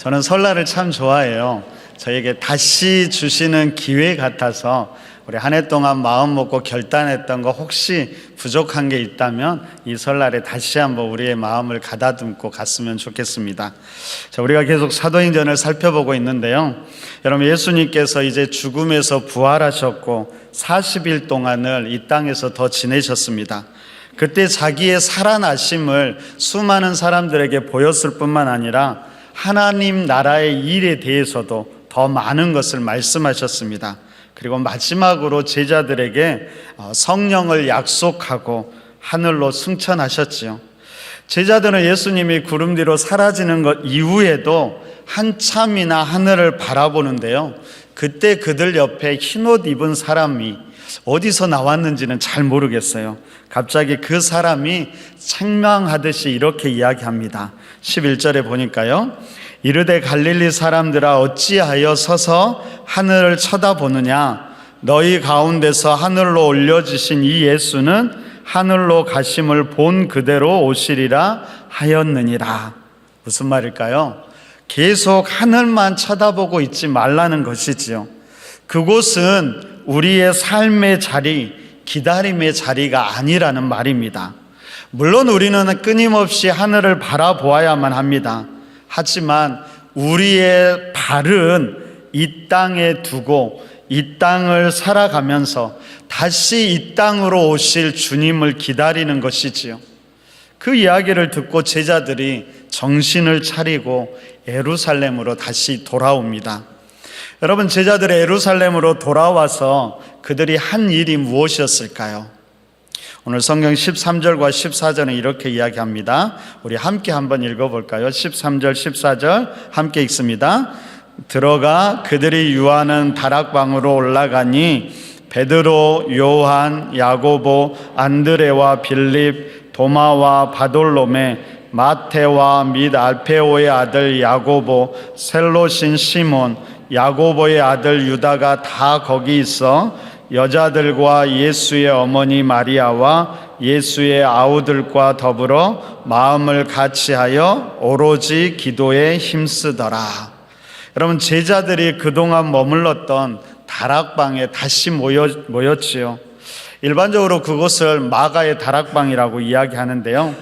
저는 설날을 참 좋아해요. 저에게 다시 주시는 기회 같아서 우리 한 해 동안 마음 먹고 결단했던 거 혹시 부족한 게 있다면 이 설날에 다시 한번 우리의 마음을 가다듬고 갔으면 좋겠습니다. 자, 우리가 계속 사도행전을 살펴보고 있는데요. 여러분 예수님께서 이제 죽음에서 부활하셨고 40일 동안을 이 땅에서 더 지내셨습니다. 그때 자기의 살아나심을 수많은 사람들에게 보였을 뿐만 아니라 하나님 나라의 일에 대해서도 더 많은 것을 말씀하셨습니다. 그리고 마지막으로 제자들에게 어, 성령을 약속하고 하늘로 승천하셨지요. 제자들은 예수님이 구름 뒤로 사라지는 것 이후에도 한참이나 하늘을 바라보는데요. 그때 그들 옆에 흰 옷 입은 사람이 어디서 나왔는지는 잘 모르겠어요. 갑자기 그 사람이 책망하듯이 이렇게 이야기합니다. 11절에 보니까요. 이르되 갈릴리 사람들아 어찌하여 서서 하늘을 쳐다보느냐 너희 가운데서 하늘로 올려지신 이 예수는 하늘로 가심을 본 그대로 오시리라 하였느니라 무슨 말일까요? 계속 하늘만 쳐다보고 있지 말라는 것이지요. 그곳은 우리의 삶의 자리, 기다림의 자리가 아니라는 말입니다. 물론 우리는 끊임없이 하늘을 바라보아야만 합니다. 하지만 우리의 발은 이 땅에 두고 이 땅을 살아가면서 다시 이 땅으로 오실 주님을 기다리는 것이지요. 그 이야기를 듣고 제자들이 정신을 차리고 예루살렘으로 다시 돌아옵니다. 여러분, 제자들이 예루살렘으로 돌아와서 그들이 한 일이 무엇이었을까요? 오늘 성경 13절과 14절은 이렇게 이야기합니다. 우리 함께 한번 읽어볼까요? 13절, 14절 함께 읽습니다. 들어가 그들이 유하는 다락방으로 올라가니 베드로, 요한, 야고보, 안드레와 빌립, 도마와 바돌로메, 마테와 및 알페오의 아들 야고보, 셀로신 시몬, 야고보의 아들 유다가 다 거기 있어 여자들과 예수의 어머니 마리아와 예수의 아우들과 더불어 마음을 같이하여 오로지 기도에 힘쓰더라. 여러분 제자들이 그동안 머물렀던 다락방에 다시 모여, 모였지요. 일반적으로 그곳을 마가의 다락방이라고 이야기하는데요.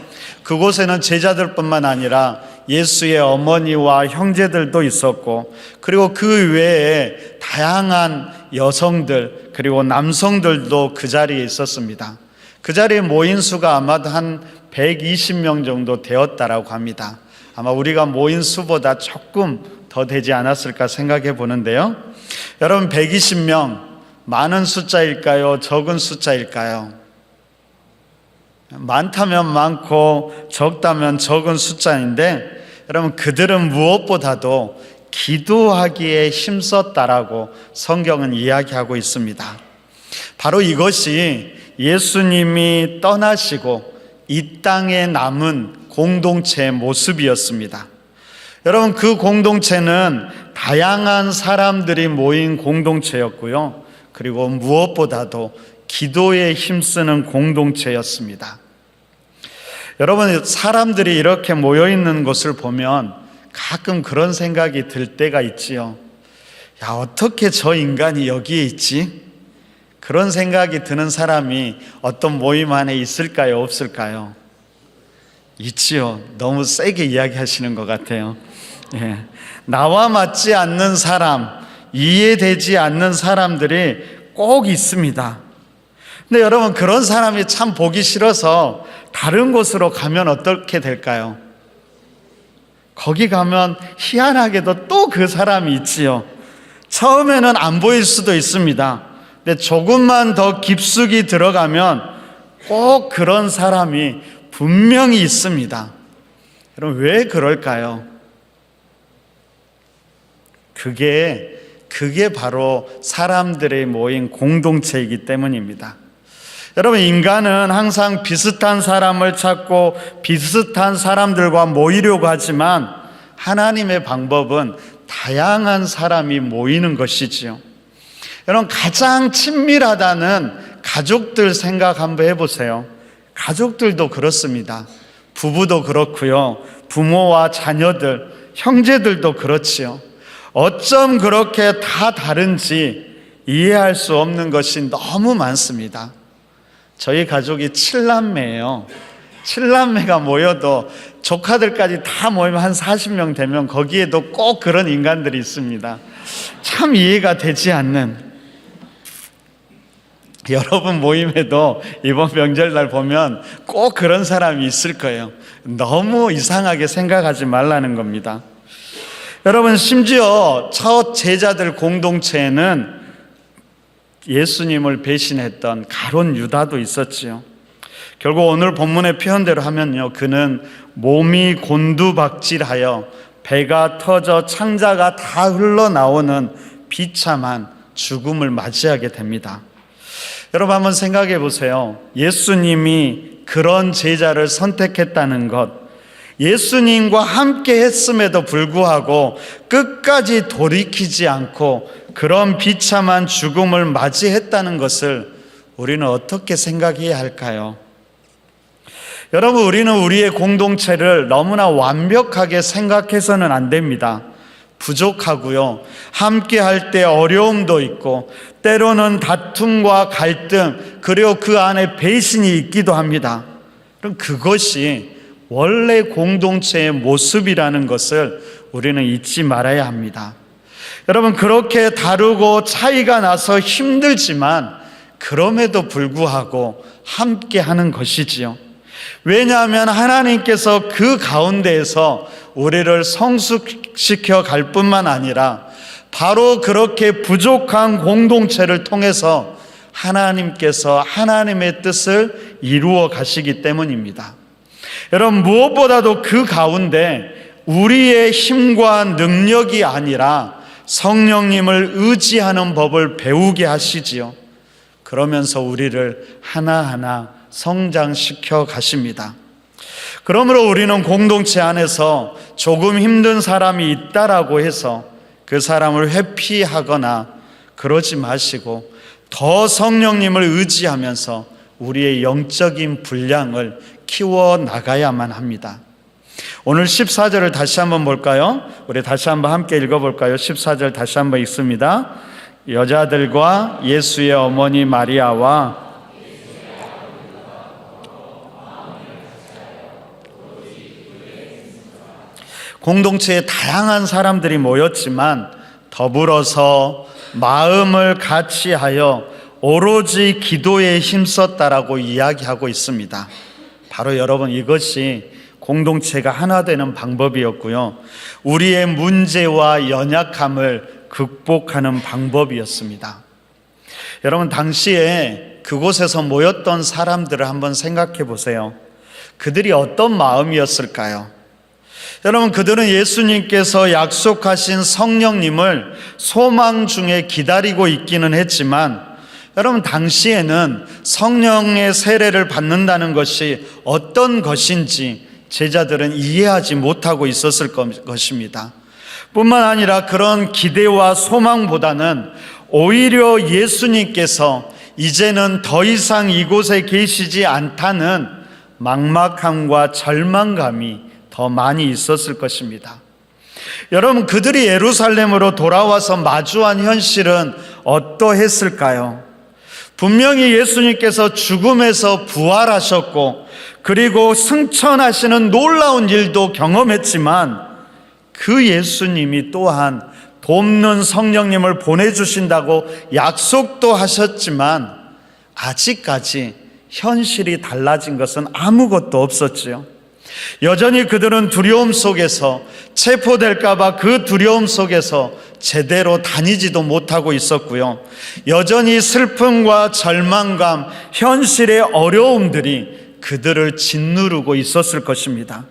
그곳에는 제자들뿐만 아니라 예수의 어머니와 형제들도 있었고, 그리고 그 외에 다양한 여성들, 그리고 남성들도 그 자리에 있었습니다. 그 자리에 모인 수가 아마도 한 120명 정도 되었다라고 합니다. 아마 우리가 모인 수보다 조금 더 되지 않았을까 생각해 보는데요. 여러분, 120명, 많은 숫자일까요? 적은 숫자일까요? 많다면 많고 적다면 적은 숫자인데 여러분 그들은 무엇보다도 기도하기에 힘썼다라고 성경은 이야기하고 있습니다. 바로 이것이 예수님이 떠나시고 이 땅에 남은 공동체의 모습이었습니다. 여러분 그 공동체는 다양한 사람들이 모인 공동체였고요. 그리고 무엇보다도 기도에 힘쓰는 공동체였습니다. 여러분, 사람들이 이렇게 모여 있는 것을 보면 가끔 그런 생각이 들 때가 있지요. 야, 어떻게 저 인간이 여기에 있지? 그런 생각이 드는 사람이 어떤 모임 안에 있을까요? 없을까요? 있지요. 너무 세게 이야기하시는 것 같아요. 예. 나와 맞지 않는 사람, 이해되지 않는 사람들이 꼭 있습니다. 근데 여러분, 그런 사람이 참 보기 싫어서 다른 곳으로 가면 어떻게 될까요? 거기 가면 희한하게도 또 그 사람이 있지요. 처음에는 안 보일 수도 있습니다. 근데 조금만 더 깊숙이 들어가면 꼭 그런 사람이 분명히 있습니다. 여러분, 왜 그럴까요? 그게, 그게 바로 사람들의 모인 공동체이기 때문입니다. 여러분, 인간은 항상 비슷한 사람을 찾고 비슷한 사람들과 모이려고 하지만 하나님의 방법은 다양한 사람이 모이는 것이지요. 여러분, 가장 친밀하다는 가족들 생각 한번 해보세요. 가족들도 그렇습니다. 부부도 그렇고요. 부모와 자녀들, 형제들도 그렇지요. 어쩜 그렇게 다 다른지 이해할 수 없는 것이 너무 많습니다. 저희 가족이 7남매예요. 7남매가 모여도 조카들까지 다 모이면 한 40명 되면 거기에도 꼭 그런 인간들이 있습니다. 참 이해가 되지 않는 여러분 모임에도 이번 명절날 보면 꼭 그런 사람이 있을 거예요. 너무 이상하게 생각하지 말라는 겁니다. 여러분, 심지어 첫 제자들 공동체에는 예수님을 배신했던 가론 유다도 있었지요. 결국 오늘 본문의 표현대로 하면요. 그는 몸이 곤두박질하여 배가 터져 창자가 다 흘러나오는 비참한 죽음을 맞이하게 됩니다. 여러분 한번 생각해 보세요. 예수님이 그런 제자를 선택했다는 것, 예수님과 함께 했음에도 불구하고 끝까지 돌이키지 않고 그런 비참한 죽음을 맞이했다는 것을 우리는 어떻게 생각해야 할까요? 여러분, 우리는 우리의 공동체를 너무나 완벽하게 생각해서는 안 됩니다. 부족하고요. 함께 할 때 어려움도 있고, 때로는 다툼과 갈등, 그리고 그 안에 배신이 있기도 합니다. 그럼 그것이 원래 공동체의 모습이라는 것을 우리는 잊지 말아야 합니다. 여러분, 그렇게 다르고 차이가 나서 힘들지만, 그럼에도 불구하고 함께 하는 것이지요. 왜냐하면 하나님께서 그 가운데에서 우리를 성숙시켜 갈 뿐만 아니라 바로 그렇게 부족한 공동체를 통해서 하나님께서 하나님의 뜻을 이루어 가시기 때문입니다. 여러분, 무엇보다도 그 가운데 우리의 힘과 능력이 아니라 성령님을 의지하는 법을 배우게 하시지요. 그러면서 우리를 하나하나 성장시켜 가십니다. 그러므로 우리는 공동체 안에서 조금 힘든 사람이 있다라고 해서 그 사람을 회피하거나 그러지 마시고 더 성령님을 의지하면서 우리의 영적인 분량을 키워 나가야만 합니다. 오늘 14절을 다시 한번 볼까요? 우리 다시 한번 함께 읽어볼까요? 14절 다시 한번 읽습니다. 여자들과 예수의 어머니 마리아와 공동체에 다양한 사람들이 모였지만 더불어서 마음을 같이 하여 오로지 기도에 힘썼다라고 이야기하고 있습니다. 바로 여러분 이것이 공동체가 하나 되는 방법이었고요. 우리의 문제와 연약함을 극복하는 방법이었습니다. 여러분 당시에 그곳에서 모였던 사람들을 한번 생각해 보세요. 그들이 어떤 마음이었을까요? 여러분, 그들은 예수님께서 약속하신 성령님을 소망 중에 기다리고 있기는 했지만, 여러분, 당시에는 성령의 세례를 받는다는 것이 어떤 것인지 제자들은 이해하지 못하고 있었을 것입니다. 뿐만 아니라 그런 기대와 소망보다는 오히려 예수님께서 이제는 더 이상 이곳에 계시지 않다는 막막함과 절망감이 더 많이 있었을 것입니다. 여러분, 그들이 예루살렘으로 돌아와서 마주한 현실은 어떠했을까요? 분명히 예수님께서 죽음에서 부활하셨고, 그리고 승천하시는 놀라운 일도 경험했지만, 그 예수님이 또한 돕는 성령님을 보내주신다고 약속도 하셨지만, 아직까지 현실이 달라진 것은 아무것도 없었지요. 여전히 그들은 두려움 속에서 체포될까봐 그 두려움 속에서 제대로 다니지도 못하고 있었고요. 여전히 슬픔과 절망감, 현실의 어려움들이 그들을 짓누르고 있었을 것입니다.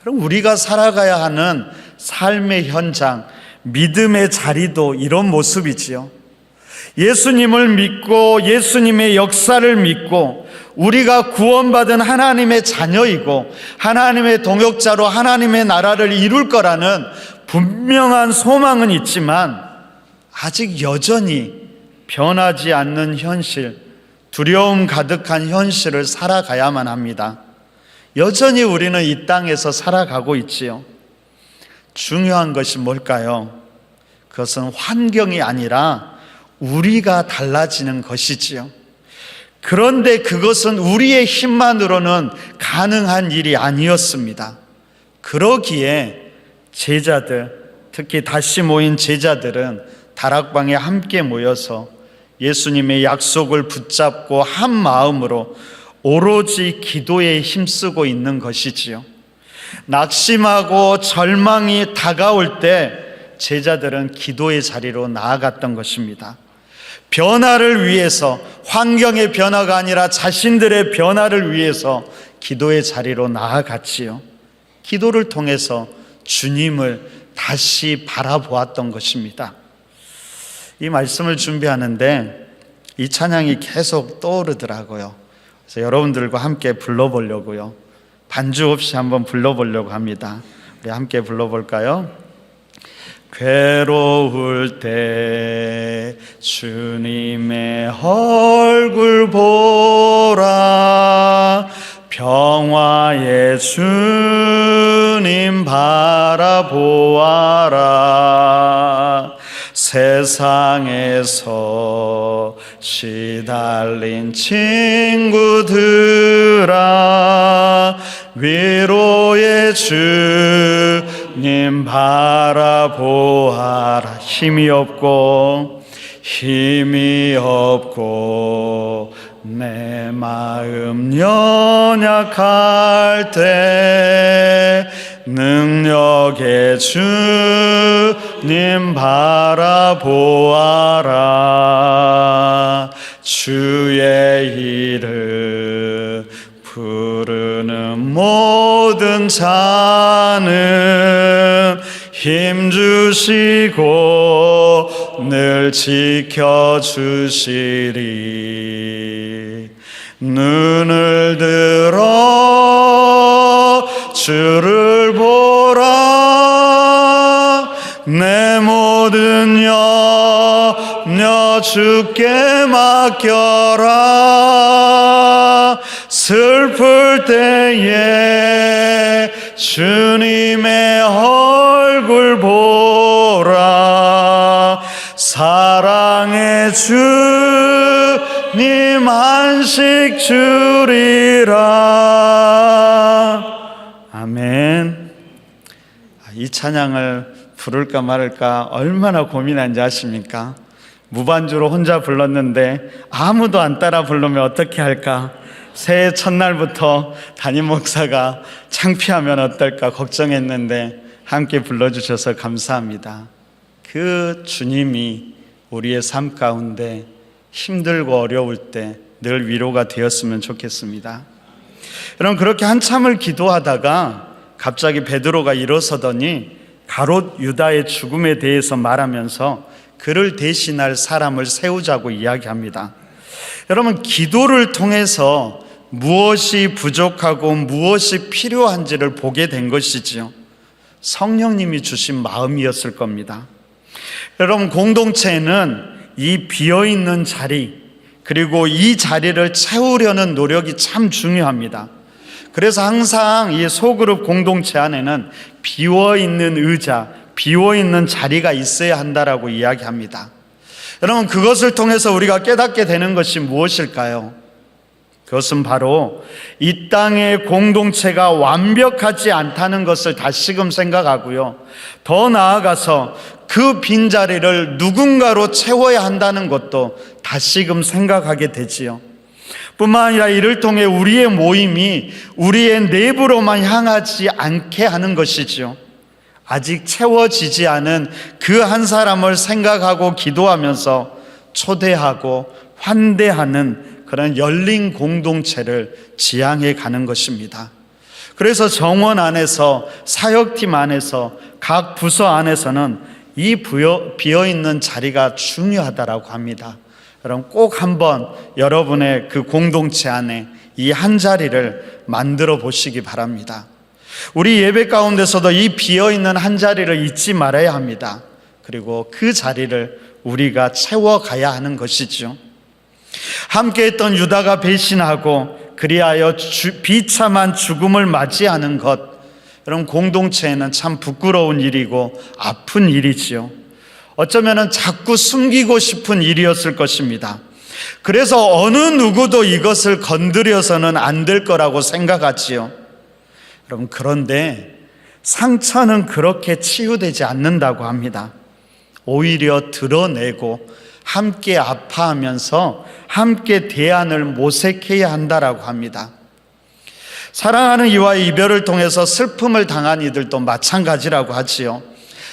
그럼 우리가 살아가야 하는 삶의 현장, 믿음의 자리도 이런 모습이지요. 예수님을 믿고 예수님의 역사를 믿고 우리가 구원받은 하나님의 자녀이고 하나님의 동역자로 하나님의 나라를 이룰 거라는 분명한 소망은 있지만 아직 여전히 변하지 않는 현실, 두려움 가득한 현실을 살아가야만 합니다. 여전히 우리는 이 땅에서 살아가고 있지요. 중요한 것이 뭘까요? 그것은 환경이 아니라 우리가 달라지는 것이지요. 그런데 그것은 우리의 힘만으로는 가능한 일이 아니었습니다. 그러기에 제자들, 특히 다시 모인 제자들은 다락방에 함께 모여서 예수님의 약속을 붙잡고 한 마음으로 오로지 기도에 힘쓰고 있는 것이지요. 낙심하고 절망이 다가올 때 제자들은 기도의 자리로 나아갔던 것입니다. 변화를 위해서 환경의 변화가 아니라 자신들의 변화를 위해서 기도의 자리로 나아갔지요. 기도를 통해서 주님을 다시 바라보았던 것입니다. 이 말씀을 준비하는데 이 찬양이 계속 떠오르더라고요. 그래서 여러분들과 함께 불러보려고요. 반주 없이 한번 불러보려고 합니다. 우리 함께 불러볼까요? 괴로울 때 주님의 얼굴 보라. 평화의 주님 바라보아라. 세상에서 시달린 친구들아 위로의 주 님 바라보아라. 힘이 없고 힘이 없고 내 마음 연약할 때 능력의 주님 바라보아라. 주의 이름 부르는 모든 자는 힘 주시고 늘 지켜 주시리. 눈을 들어 주를 보라. 내 모든 염려 주께 맡겨라. 슬플 때에 주님의 얼 안식 주리라 아멘 아, 이 찬양을 부를까 말을까 얼마나 고민한지 아십니까? 무반주로 혼자 불렀는데 아무도 안 따라 부르면 어떻게 할까? 새해 첫날부터 담임 목사가 창피하면 어떨까 걱정했는데 함께 불러주셔서 감사합니다. 그 주님이 우리의 삶 가운데 힘들고 어려울 때 늘 위로가 되었으면 좋겠습니다. 여러분 그렇게 한참을 기도하다가 갑자기 베드로가 일어서더니 가롯 유다의 죽음에 대해서 말하면서 그를 대신할 사람을 세우자고 이야기합니다. 여러분 기도를 통해서 무엇이 부족하고 무엇이 필요한지를 보게 된 것이지요. 성령님이 주신 마음이었을 겁니다. 여러분 공동체는 이 비어 있는 자리 그리고 이 자리를 채우려는 노력이 참 중요합니다. 그래서 항상 이 소그룹 공동체 안에는 비어 있는 의자, 비어 있는 자리가 있어야 한다라고 이야기합니다. 여러분 그것을 통해서 우리가 깨닫게 되는 것이 무엇일까요? 그것은 바로 이 땅의 공동체가 완벽하지 않다는 것을 다시금 생각하고요. 더 나아가서 그 빈자리를 누군가로 채워야 한다는 것도 다시금 생각하게 되지요. 뿐만 아니라 이를 통해 우리의 모임이 우리의 내부로만 향하지 않게 하는 것이지요. 아직 채워지지 않은 그 한 사람을 생각하고 기도하면서 초대하고 환대하는 그런 열린 공동체를 지향해 가는 것입니다. 그래서 정원 안에서 사역팀 안에서 각 부서 안에서는 이 비어 있는 자리가 중요하다라고 합니다. 여러분 꼭 한번 여러분의 그 공동체 안에 이 한 자리를 만들어 보시기 바랍니다. 우리 예배 가운데서도 이 비어 있는 한 자리를 잊지 말아야 합니다. 그리고 그 자리를 우리가 채워 가야 하는 것이죠. 함께 했던 유다가 배신하고 그리하여 주, 비참한 죽음을 맞이하는 것 여러분 공동체에는 참 부끄러운 일이고 아픈 일이지요. 어쩌면은 자꾸 숨기고 싶은 일이었을 것입니다. 그래서 어느 누구도 이것을 건드려서는 안 될 거라고 생각하지요. 여러분 그런데 상처는 그렇게 치유되지 않는다고 합니다. 오히려 드러내고 함께 아파하면서 함께 대안을 모색해야 한다라고 합니다. 사랑하는 이와의 이별을 통해서 슬픔을 당한 이들도 마찬가지라고 하지요.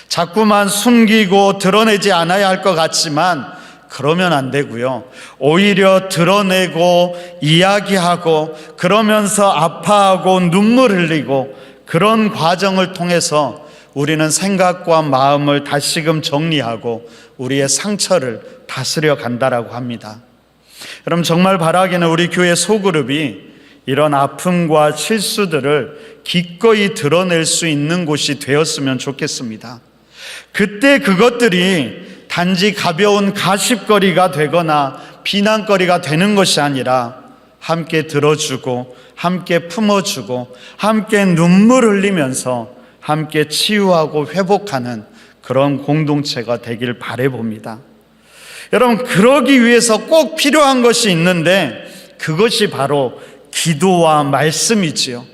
자꾸만 숨기고 드러내지 않아야 할 것 같지만 그러면 안 되고요. 오히려 드러내고 이야기하고 그러면서 아파하고 눈물 흘리고 그런 과정을 통해서 우리는 생각과 마음을 다시금 정리하고 우리의 상처를 다스려 간다라고 합니다. 여러분 정말 바라기는 우리 교회 소그룹이 이런 아픔과 실수들을 기꺼이 드러낼 수 있는 곳이 되었으면 좋겠습니다. 그때 그것들이 단지 가벼운 가십거리가 되거나 비난거리가 되는 것이 아니라 함께 들어주고 함께 품어주고 함께 눈물 흘리면서 함께 치유하고 회복하는 그런 공동체가 되길 바래 봅니다. 여러분, 그러기 위해서 꼭 필요한 것이 있는데 그것이 바로 기도와 말씀이지요.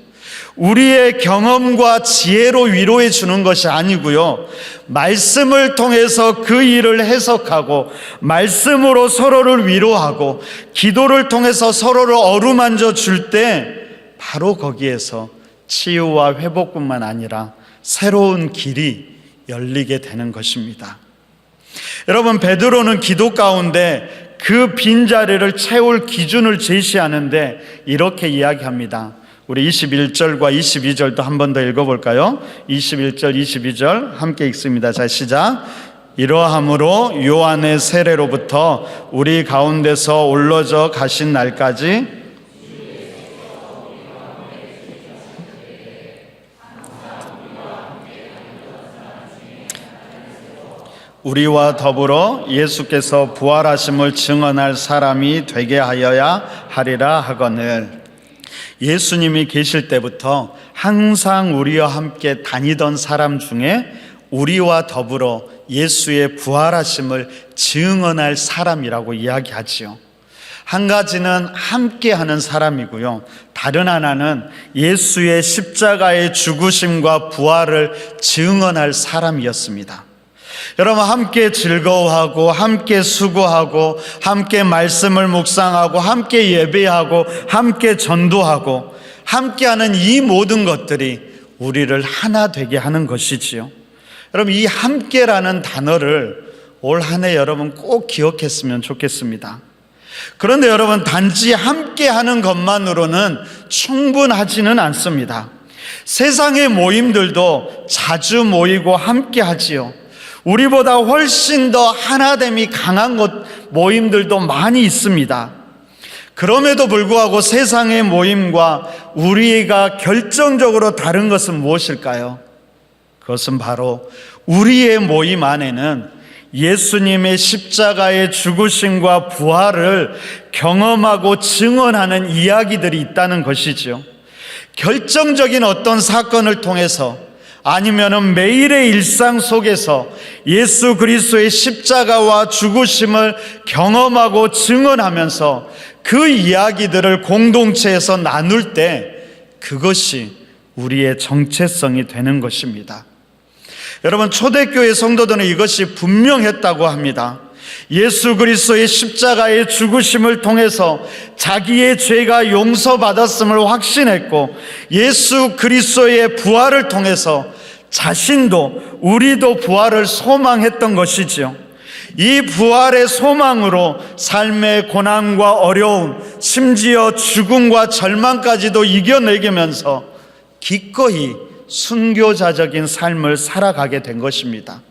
우리의 경험과 지혜로 위로해 주는 것이 아니고요. 말씀을 통해서 그 일을 해석하고 말씀으로 서로를 위로하고 기도를 통해서 서로를 어루만져 줄 때 바로 거기에서 치유와 회복뿐만 아니라 새로운 길이 열리게 되는 것입니다. 여러분 베드로는 기도 가운데 그 빈자리를 채울 기준을 제시하는데 이렇게 이야기합니다. 우리 21절과 22절도 한 번 더 읽어볼까요? 21절, 22절 함께 읽습니다. 자, 시작. 이러함으로 요한의 세례로부터 우리 가운데서 올라져 가신 날까지 우리와 더불어 예수께서 부활하심을 증언할 사람이 되게 하여야 하리라 하거늘 예수님이 계실 때부터 항상 우리와 함께 다니던 사람 중에 우리와 더불어 예수의 부활하심을 증언할 사람이라고 이야기하지요. 한 가지는 함께 하는 사람이고요. 다른 하나는 예수의 십자가의 죽으심과 부활을 증언할 사람이었습니다. 여러분 함께 즐거워하고 함께 수고하고 함께 말씀을 묵상하고 함께 예배하고 함께 전도하고 함께하는 이 모든 것들이 우리를 하나 되게 하는 것이지요. 여러분 이 함께라는 단어를 올 한 해 여러분 꼭 기억했으면 좋겠습니다. 그런데 여러분 단지 함께하는 것만으로는 충분하지는 않습니다. 세상의 모임들도 자주 모이고 함께하지요. 우리보다 훨씬 더 하나됨이 강한 것 모임들도 많이 있습니다. 그럼에도 불구하고 세상의 모임과 우리가 결정적으로 다른 것은 무엇일까요? 그것은 바로 우리의 모임 안에는 예수님의 십자가의 죽으심과 부활을 경험하고 증언하는 이야기들이 있다는 것이지요. 결정적인 어떤 사건을 통해서 아니면은 매일의 일상 속에서 예수 그리스도의 십자가와 죽으심을 경험하고 증언하면서 그 이야기들을 공동체에서 나눌 때 그것이 우리의 정체성이 되는 것입니다. 여러분 초대교회 성도들은 이것이 분명했다고 합니다. 예수 그리스도의 십자가의 죽으심을 통해서 자기의 죄가 용서받았음을 확신했고 예수 그리스도의 부활을 통해서 자신도 우리도 부활을 소망했던 것이지요. 이 부활의 소망으로 삶의 고난과 어려움, 심지어 죽음과 절망까지도 이겨내면서 기꺼이 순교자적인 삶을 살아가게 된 것입니다.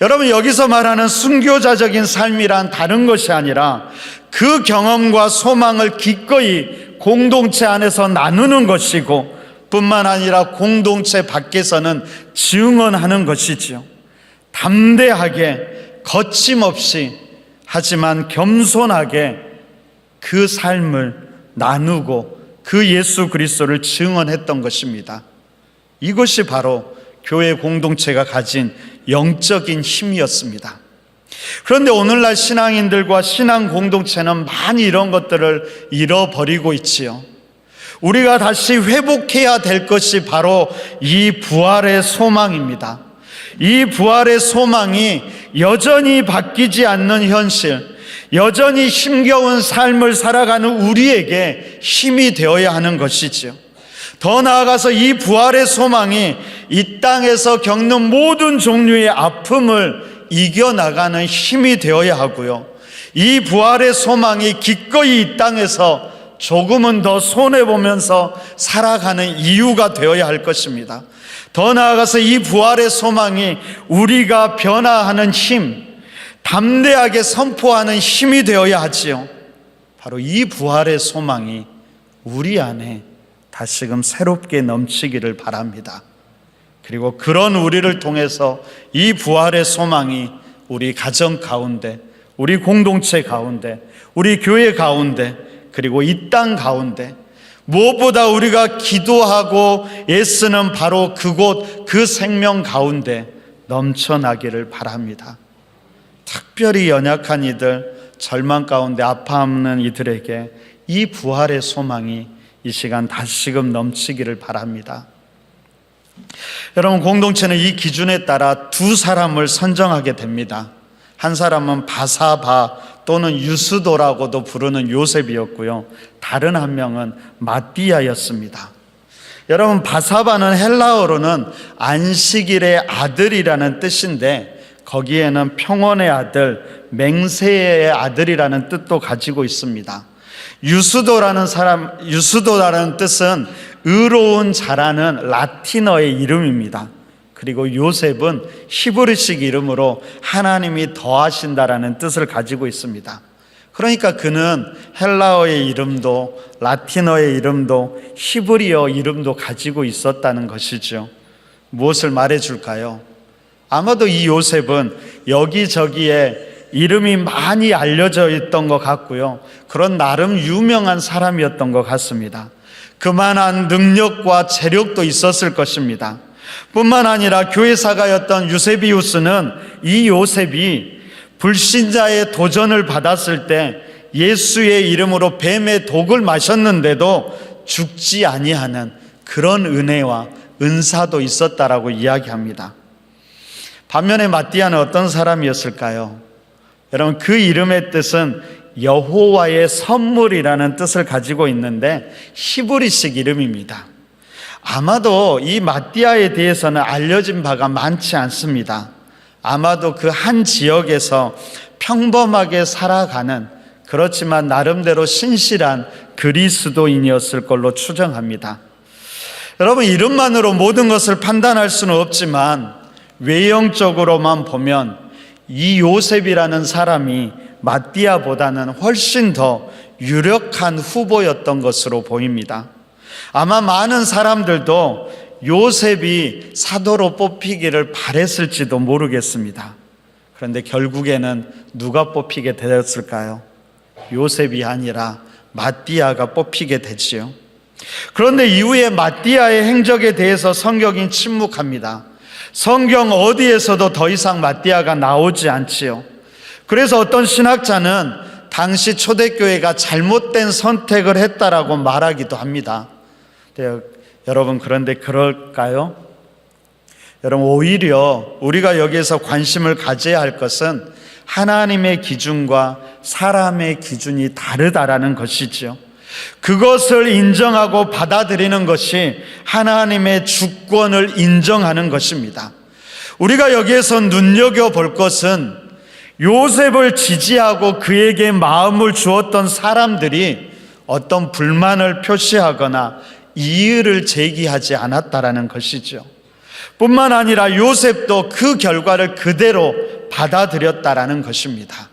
여러분 여기서 말하는 순교자적인 삶이란 다른 것이 아니라 그 경험과 소망을 기꺼이 공동체 안에서 나누는 것이고 뿐만 아니라 공동체 밖에서는 증언하는 것이지요. 담대하게 거침없이 하지만 겸손하게 그 삶을 나누고 그 예수 그리스도를 증언했던 것입니다. 이것이 바로 교회 공동체가 가진 영적인 힘이었습니다. 그런데 오늘날 신앙인들과 신앙 공동체는 많이 이런 것들을 잃어버리고 있지요. 우리가 다시 회복해야 될 것이 바로 이 부활의 소망입니다. 이 부활의 소망이 여전히 바뀌지 않는 현실, 여전히 힘겨운 삶을 살아가는 우리에게 힘이 되어야 하는 것이지요. 더 나아가서 이 부활의 소망이 이 땅에서 겪는 모든 종류의 아픔을 이겨나가는 힘이 되어야 하고요. 이 부활의 소망이 기꺼이 이 땅에서 조금은 더 손해보면서 살아가는 이유가 되어야 할 것입니다. 더 나아가서 이 부활의 소망이 우리가 변화하는 힘, 담대하게 선포하는 힘이 되어야 하지요. 바로 이 부활의 소망이 우리 안에 다시금 새롭게 넘치기를 바랍니다. 그리고 그런 우리를 통해서 이 부활의 소망이 우리 가정 가운데, 우리 공동체 가운데, 우리 교회 가운데, 그리고 이 땅 가운데, 무엇보다 우리가 기도하고 애쓰는 바로 그곳, 그 생명 가운데 넘쳐나기를 바랍니다. 특별히 연약한 이들, 절망 가운데 아파하는 이들에게 이 부활의 소망이 이 시간 다시금 넘치기를 바랍니다. 여러분, 공동체는 이 기준에 따라 두 사람을 선정하게 됩니다. 한 사람은 바사바 또는 유스도라고도 부르는 요셉이었고요. 다른 한 명은 마띠아였습니다. 여러분, 바사바는 헬라어로는 안식일의 아들이라는 뜻인데 거기에는 평원의 아들, 맹세의 아들이라는 뜻도 가지고 있습니다. 유스도라는 사람, 유스도라는 뜻은 의로운 자라는 라틴어의 이름입니다. 그리고 요셉은 히브리식 이름으로 하나님이 더하신다라는 뜻을 가지고 있습니다. 그러니까 그는 헬라어의 이름도 라틴어의 이름도 히브리어 이름도 가지고 있었다는 것이죠. 무엇을 말해 줄까요? 아마도 이 요셉은 여기저기에 이름이 많이 알려져 있던 것 같고요. 그런 나름 유명한 사람이었던 것 같습니다. 그만한 능력과 재력도 있었을 것입니다. 뿐만 아니라 교회사가였던 유세비우스는 이 요셉이 불신자의 도전을 받았을 때 예수의 이름으로 뱀의 독을 마셨는데도 죽지 아니하는 그런 은혜와 은사도 있었다라고 이야기합니다. 반면에 마띠아는 어떤 사람이었을까요? 여러분 그 이름의 뜻은 여호와의 선물이라는 뜻을 가지고 있는데 히브리식 이름입니다. 아마도 이 마띠아에 대해서는 알려진 바가 많지 않습니다. 아마도 그 한 지역에서 평범하게 살아가는 그렇지만 나름대로 신실한 그리스도인이었을 걸로 추정합니다. 여러분 이름만으로 모든 것을 판단할 수는 없지만 외형적으로만 보면 이 요셉이라는 사람이 마띠아보다는 훨씬 더 유력한 후보였던 것으로 보입니다. 아마 많은 사람들도 요셉이 사도로 뽑히기를 바랬을지도 모르겠습니다. 그런데 결국에는 누가 뽑히게 되었을까요? 요셉이 아니라 마띠아가 뽑히게 되지요. 그런데 이후에 마띠아의 행적에 대해서 성경이 침묵합니다. 성경 어디에서도 더 이상 마띠아가 나오지 않지요. 그래서 어떤 신학자는 당시 초대교회가 잘못된 선택을 했다라고 말하기도 합니다. 네, 여러분 그런데 그럴까요? 여러분 오히려 우리가 여기에서 관심을 가져야 할 것은 하나님의 기준과 사람의 기준이 다르다라는 것이지요. 그것을 인정하고 받아들이는 것이 하나님의 주권을 인정하는 것입니다. 우리가 여기에서 눈여겨 볼 것은 요셉을 지지하고 그에게 마음을 주었던 사람들이 어떤 불만을 표시하거나 이의를 제기하지 않았다라는 것이죠. 뿐만 아니라 요셉도 그 결과를 그대로 받아들였다라는 것입니다.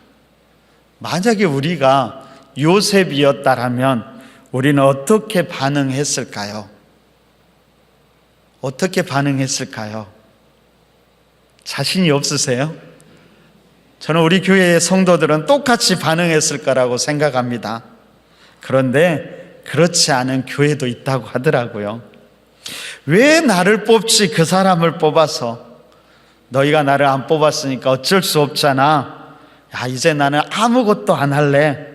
만약에 우리가 요셉이었다라면 우리는 어떻게 반응했을까요? 어떻게 반응했을까요? 자신이 없으세요? 저는 우리 교회의 성도들은 똑같이 반응했을 거라고 생각합니다. 그런데 그렇지 않은 교회도 있다고 하더라고요. 왜 나를 뽑지 그 사람을 뽑아서 너희가 나를 안 뽑았으니까 어쩔 수 없잖아. 야, 이제 나는 아무것도 안 할래.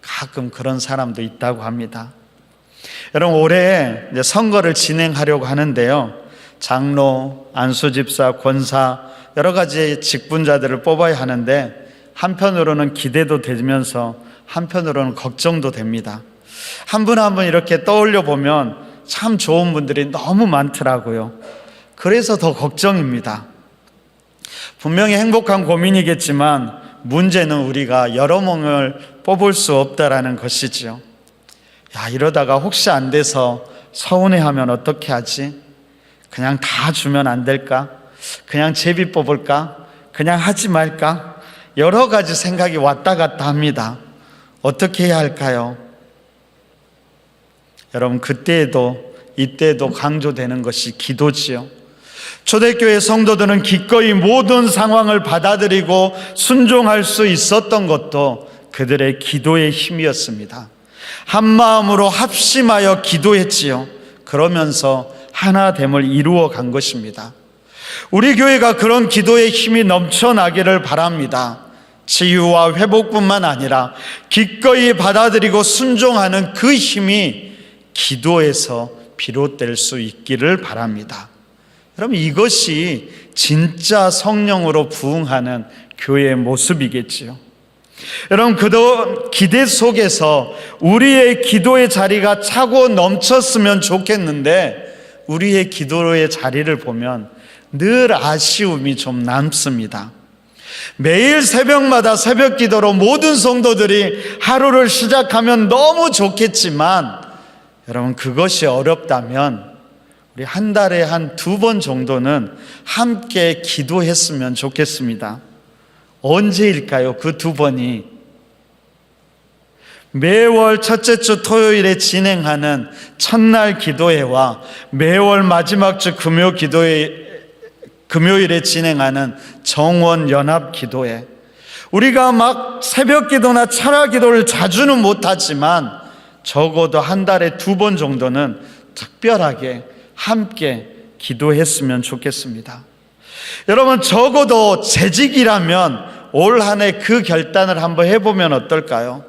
가끔 그런 사람도 있다고 합니다. 여러분, 올해 선거를 진행하려고 하는데요. 장로, 안수집사, 권사, 여러 가지 직분자들을 뽑아야 하는데, 한편으로는 기대도 되면서 한편으로는 걱정도 됩니다. 한 분 한 분 이렇게 떠올려 보면 참 좋은 분들이 너무 많더라고요. 그래서 더 걱정입니다. 분명히 행복한 고민이겠지만 문제는 우리가 여러 명을 뽑을 수 없다라는 것이지요. 야, 이러다가 혹시 안 돼서 서운해 하면 어떻게 하지? 그냥 다 주면 안 될까? 그냥 제비 뽑을까? 그냥 하지 말까? 여러 가지 생각이 왔다 갔다 합니다. 어떻게 해야 할까요? 여러분, 그때에도 이때도 강조되는 것이 기도지요. 초대교회 성도들은 기꺼이 모든 상황을 받아들이고 순종할 수 있었던 것도 그들의 기도의 힘이었습니다. 한 마음으로 합심하여 기도했지요. 그러면서 하나됨을 이루어 간 것입니다. 우리 교회가 그런 기도의 힘이 넘쳐나기를 바랍니다. 치유와 회복뿐만 아니라 기꺼이 받아들이고 순종하는 그 힘이 기도에서 비롯될 수 있기를 바랍니다. 여러분 이것이 진짜 성령으로 부응하는 교회의 모습이겠지요. 여러분 그도 기대 속에서 우리의 기도의 자리가 차고 넘쳤으면 좋겠는데 우리의 기도의 자리를 보면 늘 아쉬움이 좀 남습니다. 매일 새벽마다 새벽 기도로 모든 성도들이 하루를 시작하면 너무 좋겠지만 여러분 그것이 어렵다면 우리 한 달에 한 두 번 정도는 함께 기도했으면 좋겠습니다. 언제일까요? 그 두 번이 매월 첫째 주 토요일에 진행하는 첫날 기도회와 매월 마지막 주 금요 기도회 금요일에 진행하는 정원 연합 기도회 우리가 막 새벽 기도나 철야 기도를 자주는 못하지만 적어도 한 달에 두 번 정도는 특별하게 함께 기도했으면 좋겠습니다. 여러분 적어도 재직이라면 올 한 해 그 결단을 한번 해보면 어떨까요?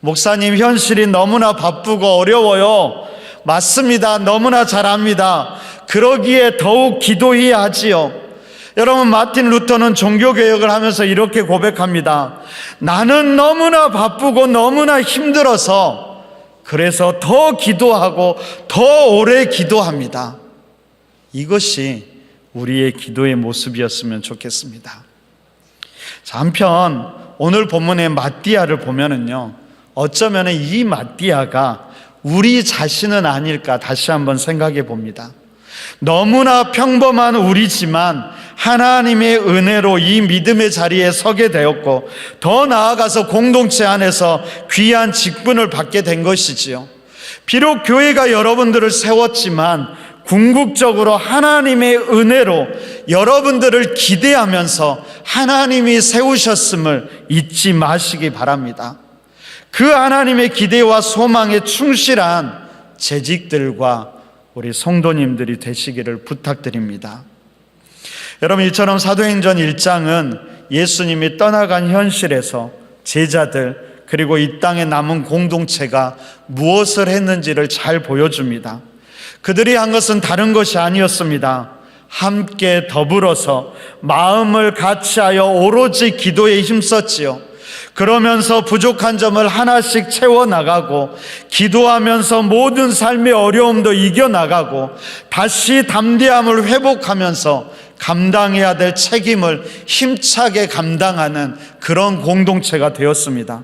목사님 현실이 너무나 바쁘고 어려워요. 맞습니다. 너무나 잘합니다. 그러기에 더욱 기도해야 하지요. 여러분 마틴 루터는 종교개혁을 하면서 이렇게 고백합니다. 나는 너무나 바쁘고 너무나 힘들어서 그래서 더 기도하고 더 오래 기도합니다. 이것이 우리의 기도의 모습이었으면 좋겠습니다. 자, 한편 오늘 본문의 마띠아를 보면은요. 어쩌면 이 마띠아가 우리 자신은 아닐까 다시 한번 생각해 봅니다. 너무나 평범한 우리지만 하나님의 은혜로 이 믿음의 자리에 서게 되었고 더 나아가서 공동체 안에서 귀한 직분을 받게 된 것이지요. 비록 교회가 여러분들을 세웠지만 궁극적으로 하나님의 은혜로 여러분들을 기대하면서 하나님이 세우셨음을 잊지 마시기 바랍니다. 그 하나님의 기대와 소망에 충실한 재직들과 우리 성도님들이 되시기를 부탁드립니다. 여러분, 이처럼 사도행전 1장은 예수님이 떠나간 현실에서 제자들, 그리고 이 땅에 남은 공동체가 무엇을 했는지를 잘 보여줍니다. 그들이 한 것은 다른 것이 아니었습니다. 함께 더불어서 마음을 같이하여 오로지 기도에 힘썼지요. 그러면서 부족한 점을 하나씩 채워나가고 기도하면서 모든 삶의 어려움도 이겨나가고 다시 담대함을 회복하면서 감당해야 될 책임을 힘차게 감당하는 그런 공동체가 되었습니다.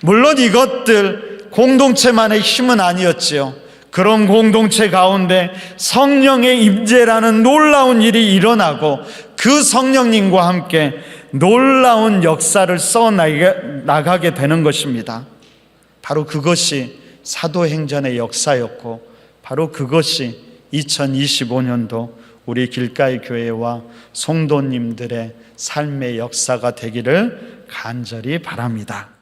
물론 이것들 공동체만의 힘은 아니었지요. 그런 공동체 가운데 성령의 임재라는 놀라운 일이 일어나고 그 성령님과 함께 놀라운 역사를 써 나가게 되는 것입니다. 바로 그것이 사도행전의 역사였고 바로 그것이 2025년도 우리 길가의 교회와 성도님들의 삶의 역사가 되기를 간절히 바랍니다.